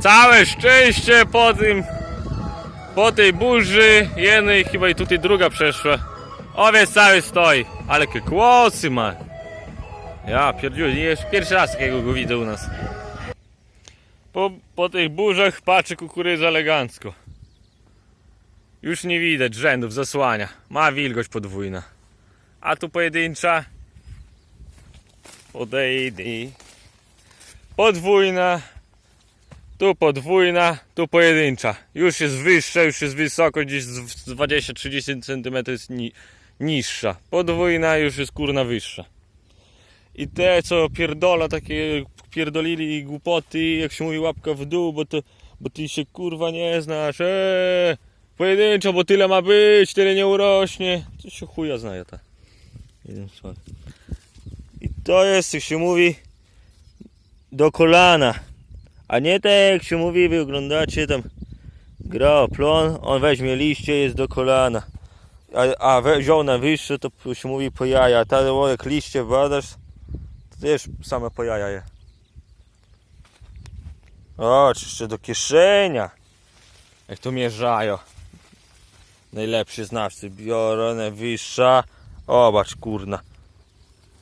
Całe szczęście po tym, po tej burzy, jednej chyba i tutaj druga przeszła. Owiec cały stoi, ale jakie kłosy ma. Ja pierdziu, pierwszy raz takiego go widzę u nas. Po, po tych burzach patrzy kukurydza elegancko. Już nie widać rzędów, zasłania. Ma wilgoć podwójna. A tu pojedyncza. Podejdę. Podwójna. Tu podwójna, tu pojedyncza. Już jest wyższa, już jest wysoko, gdzieś z 20-30 cm jest ni niższa. Podwójna już jest kurna wyższa. I te co pierdola takie pierdolili głupoty, jak się mówi łapka w dół, bo to bo ty się kurwa nie znasz. Eee, pojedynczo, bo tyle ma być, tyle nie urośnie. To się chuja znaje ta. Jeden. I to jest, jak się mówi, do kolana. A nie tak jak się mówi, wy oglądacie tam gra plon, on weźmie liście, jest do kolana. A, a wziął na wyższe, to się mówi po jaja. Ta o, jak liście badasz, to też same po jaja je. O, jeszcze do kieszenia. Jak to mierzają. Najlepsi znawcy biorą, najwyższa. Obacz, kurna.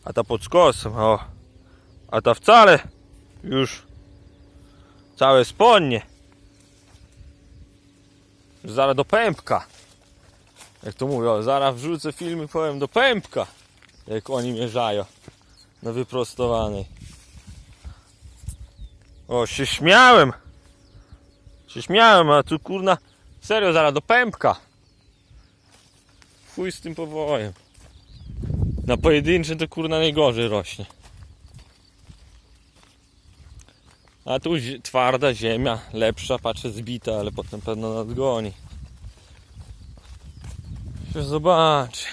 A ta pod skosem, o. A ta wcale już całe spodnie. Zaraz do pępka. Jak to mówią, zaraz wrzucę film i powiem do pępka. Jak oni mierzają. Na wyprostowanej. O, się śmiałem. Się śmiałem, a tu kurna. Serio, zaraz do pępka. Chuj z tym powojem. Na pojedynczy to kurna najgorzej rośnie. A tu twarda ziemia, lepsza, patrzę zbita, ale potem pewno nadgoni. Się zobaczy.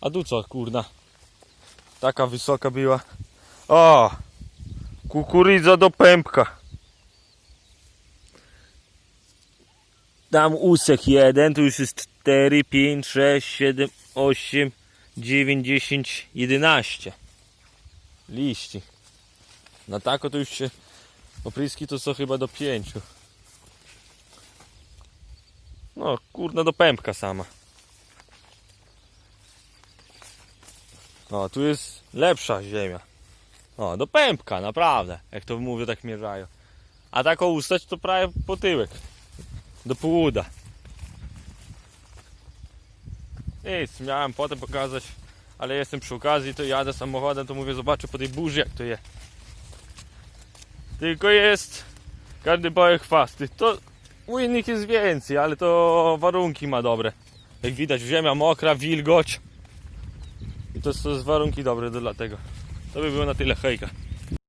A tu co, kurna? Taka wysoka była. O! Kukurydza do pępka. Tam usek jeden, tu już jest 4, 5, 6, 7, 8, 9, 10, 11 liści. Na tako to już się opryski to są chyba do 5. No kurna do pępka sama. O, tu jest lepsza ziemia. O, do pępka, naprawdę. Jak to mówię, tak mierzają. A taką ustać to prawie po tyłek. Do półuda. Nic, miałem potem pokazać, ale jestem przy okazji, to jadę samochodem, to mówię, zobaczę po tej burzy jak to jest. Tylko jest każdy powie chwasty. To u innych jest więcej, ale to warunki ma dobre. Jak widać, ziemia mokra, wilgoć. I to są warunki dobre do dlatego. To by było na tyle hejka.